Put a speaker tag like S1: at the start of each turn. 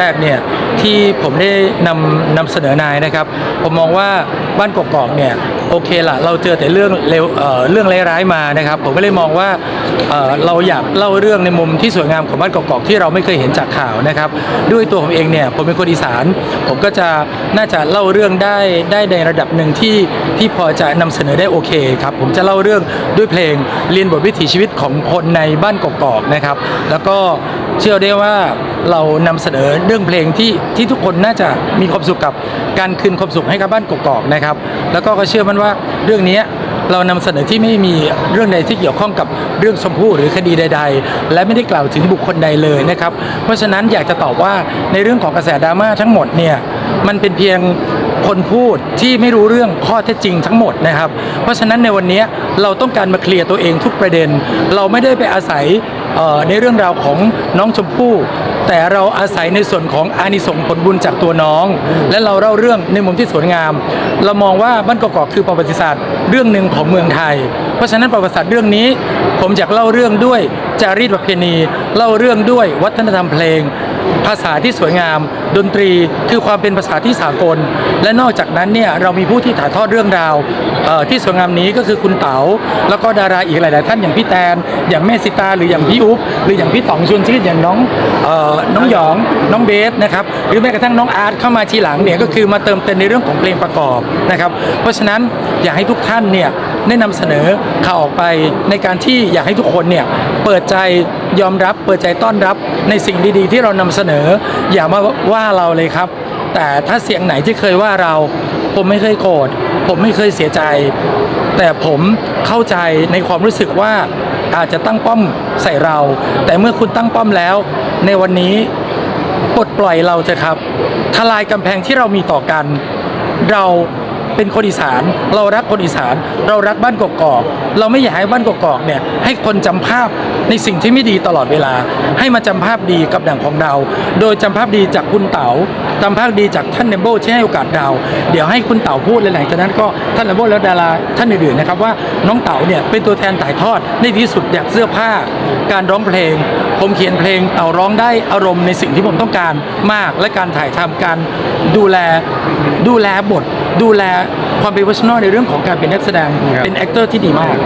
S1: แรกเนี่ยที่ผมได้นำนำเสนอนายนะครับ ผมมองว่าบ้านกอกเนี่ยโอเคละเราเจอแต่เรื่องเลวเเรื่องร้ายๆมานะครับ ผมก็เลยมองว่าเเราอยากเล่าเรื่องในมุมที่สวยงามของบ้านกอกที่เราไม่เคยเห็นจากข่าวนะครับ ด้วยตัวผมเองเนี่ยผมเป็นคนอีสาน ผมก็จะน่าจะเล่าเรื่องได้ได้ในระดับหนึ่งที่ที่พอจะนำเสนอได้โอเคครับผมจะเล่าเรื่องด้วยเพลงเรียนบทวิถีชีวิตของคนในบ้านกอกนะครับ แล้วก็ เชื่อได้ว่าเรานำเสนอเรื่องเพลงที่ที่ทุกคนน่าจะมีความสุขกับการคืนความสุขให้กับบ้านกอกนะครับ แล้วก็ก็เชื่อมั่นว่าเรื่องนี้เรานำเสนอที่ไม่มีเรื่องใดที่เกี่ยวข้องกับเรื่องชมพู่หรือคดีใด ๆ และไม่ได้กล่าวถึงบุคคลใดเลยนะครับ เพราะฉะนั้นอยากจะตอบว่าในเรื่องของกระแสดราม่าทั้งหมดเนี่ยมันเป็นเพียง คนพูดที่ไม่รู้เรื่องข้อเท็จจริงทั้งหมดนะครับ เพราะฉะนั้นในวันนี้เราต้องการมาเคลียร์ตัวเองทุกประเด็น เราไม่ได้ไปอาศัยในเรื่องราวของน้องชมพู่แต่เราอาศัยในส่วนของอานิสงส์ผลบุญจากตัวน้อง และเราเล่าเรื่องในมุมที่สวยงาม เรามองว่าบ้านกอกคือประวัติศาสตร์เรื่องหนึ่งของเมืองไทย เพราะฉะนั้นประวัติศาสตร์เรื่องนี้ ผมอยากเล่าเรื่องด้วยจารีตประเพณี เล่าเรื่องด้วยวัฒนธรรมเพลง ภาษาที่สวยงาม ดนตรีคือความเป็นภาษาที่สากล และนอกจากนั้นเนี่ยเรามีผู้ที่ถ่ายทอดเรื่องราวที่สวยงามนี้ก็คือคุณเต๋าแล้วก็ดาราอีกหลาย ๆ ท่านอย่างพี่แตน อย่างแม่สิตาหรืออย่างพี่อุ๊บหรืออย่างพี่ต๋องชวนชื่นอย่างน้องออน้องหยองน้องเบสนะครับหรือแม้กระทั่งน้องอาร์ตเข้ามาทีหลังเนี่ยก็คือมาเติมเต็มในเรื่องของเพลงประกอบนะครับ เพราะฉะนั้นอยากให้ทุกท่านเนี่ยได้นำเสนอข่าวออกไปในการที่อยากให้ทุกคนเนี่ยเปิดใจยอมรับเปิดใจต้อนรับในสิ่งดีๆ ที่เรานำเสนอ อย่ามาว่าเราเลยครับ แต่ถ้าเสียงไหนที่เคยว่าเรา ผมไม่เคยโกรธผมไม่เคยเสียใจ แต่ผมเข้าใจในความรู้สึกว่าอาจจะตั้งป้อมใส่เรา แต่เมื่อคุณตั้งป้อมแล้ว ในวันนี้ปลดปล่อยเราเถอะครับ ทลายกำแพงที่เรามีต่อกัน เรา เป็นคนอีสาน เรารักคนอีสาน เรารักบ้านกอกเราไม่อยากให้บ้านกอกเนี่ยให้คนจำภาพในสิ่งที่ไม่ดีตลอดเวลา ให้มาจำภาพดีกับดังของเรา โดยจำภาพดีจากคุณเต๋าจำภาพดีจากท่านเนมโบที่ให้โอกาสเราเดี๋ยวให้คุณเต๋าพูดเลยหลังจากนั้นก็ท่านเนมโบแล้วดาราท่านอื่นๆนะครับว่าน้องเต๋าเนี่ยเป็นตัวแทนถ่ายทอดในที่สุดอยากเสื้อผ้า การร้องเพลง ผมเขียนเพลงเต่าร้องได้อารมณ์ในสิ่งที่ผมต้องการมากและการถ่ายทำการดูแลดูแลบท ดูแลความเป็นวัชนอลในเรื่องของการเป็นนักแสดง เป็นแอคเตอร์ที่ดีมาก